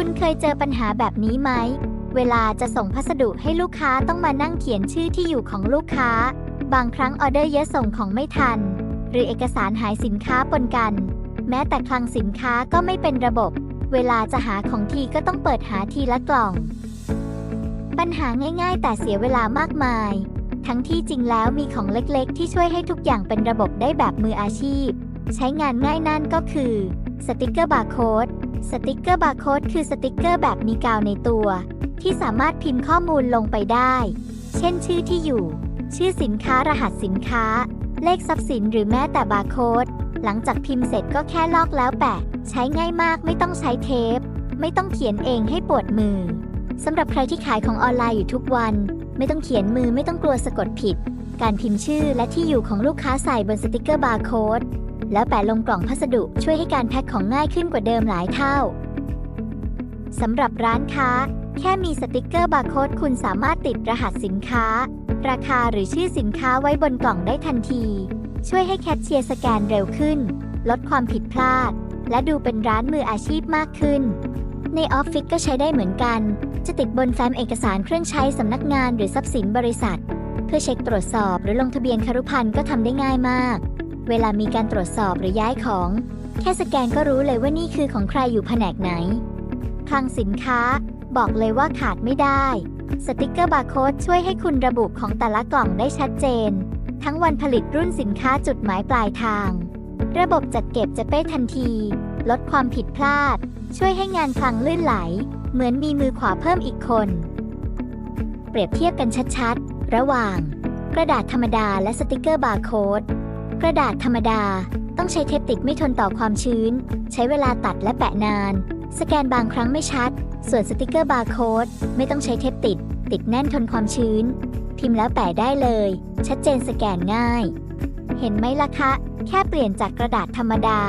คุณเคยเจอปัญหาแบบนี้ไหม เวลาจะส่งพัสดุให้ลูกค้าต้องมานั่งเขียนชื่อที่อยู่ของลูกค้า บางครั้งออเดอร์เยอะส่งของไม่ทัน หรือเอกสารหายสินค้าปนกัน แม้แต่คลังสินค้าก็ไม่เป็นระบบ เวลาจะหาของทีก็ต้องเปิดหาทีละกล่อง ปัญหาง่าย ๆ แต่เสียเวลามากมาย ทั้งที่จริงแล้วมีของเล็กๆ ที่ช่วยให้ทุกอย่างเป็นระบบได้แบบมืออาชีพ ใช้งานง่ายนั่นก็คือ สติกเกอร์บาร์โค้ด สติกเกอร์บาร์โค้ดคือสติกเกอร์แบบมีกาวในตัว ที่สามารถพิมพ์ข้อมูลลงไปได้ เช่นชื่อที่อยู่ ชื่อสินค้ารหัสสินค้า เลขทรัพย์สินหรือแม้แต่บาร์โค้ดหลังจากพิมพ์เสร็จก็แค่ลอกแล้วแปะ ใช้ง่ายมากไม่ต้องใช้เทป ไม่ต้องเขียนเองให้ปวดมือสำหรับใครที่ขายของออนไลน์อยู่ทุกวัน ไม่ต้องเขียนมือไม่ต้องกลัวสะกดผิด การพิมพ์ชื่อและที่อยู่ของลูกค้าใส่บนสติกเกอร์บาร์โค้ด แล้วแปะลงกล่องพัสดุช่วยให้การแพ็คของง่ายขึ้นกว่าเดิมหลายเท่าสำหรับร้านค้า แค่มีสติกเกอร์บาร์โค้ดคุณสามารถติดรหัสสินค้า ราคาหรือชื่อสินค้าไว้บนกล่องได้ทันที ช่วยให้แคชเชียร์สแกนเร็วขึ้น ลดความผิดพลาด และดูเป็นร้านมืออาชีพมากขึ้น ในออฟฟิศก็ใช้ได้เหมือนกัน จะติดบนแฟ้มเอกสารเครื่องใช้สำนักงานหรือทรัพย์สินบริษัท เพื่อเช็คตรวจสอบหรือลงทะเบียนคารุพันธ์ก็ทำได้ง่ายมาก เวลามีการตรวจสอบหรือย้ายของ แค่สแกนก็รู้เลยว่านี่คือของใครอยู่แผนกไหน คลังสินค้า บอกเลยว่าขาดไม่ได้ สติกเกอร์บาร์โค้ดช่วยให้คุณระบุของแต่ละกล่องได้ชัดเจน ทั้งวันผลิตรุ่นสินค้าจุดหมายปลายทาง ระบบจัดเก็บจะเป้ทันที ลดความผิดพลาด ช่วยให้งานคลังลื่นไหล เหมือนมีมือขวาเพิ่มอีกคน เปรียบเทียบกันชัดๆ ระหว่าง กระดาษธรรมดาและสติกเกอร์บาร์โค้ด กระดาษธรรมดาต้องใช้เทปติดไม่ทนต่อความชื้น ใช้เวลาตัดและแปะนาน สแกนบางครั้งไม่ชัด ส่วนสติกเกอร์บาร์โค้ดไม่ต้องใช้เทปติด ติดแน่นทนความชื้น พิมพ์แล้วแปะได้เลย ชัดเจนสแกนง่าย เห็นไหมล่ะคะ แค่เปลี่ยนจากกระดาษธรรมดา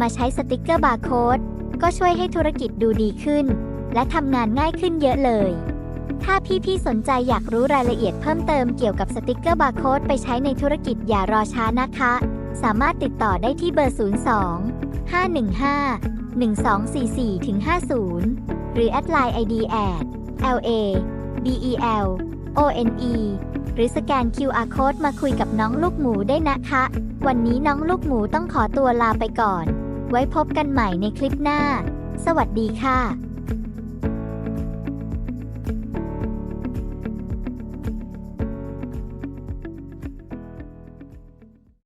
มาใช้สติกเกอร์บาร์โค้ดก็ช่วยให้ธุรกิจดูดีขึ้น และทำงานง่ายขึ้นเยอะเลย ถ้าพี่ๆสนใจอยากรู้รายละเอียดเพิ่มเติมเกี่ยวกับสติกเกอร์บาร์โค้ดไปใช้ในธุรกิจอย่ารอช้านะคะ สามารถติดต่อได้ที่เบอร์ 02 515 1244ถึง50 หรือแอดไลน์ ID at LA BEL ONE หรือสแกน QR code มาคุยกับน้องลูกหมูได้นะคะ วันนี้น้องลูกหมูต้องขอตัวลาไปก่อน ไว้พบกันใหม่ในคลิปหน้า สวัสดีค่ะ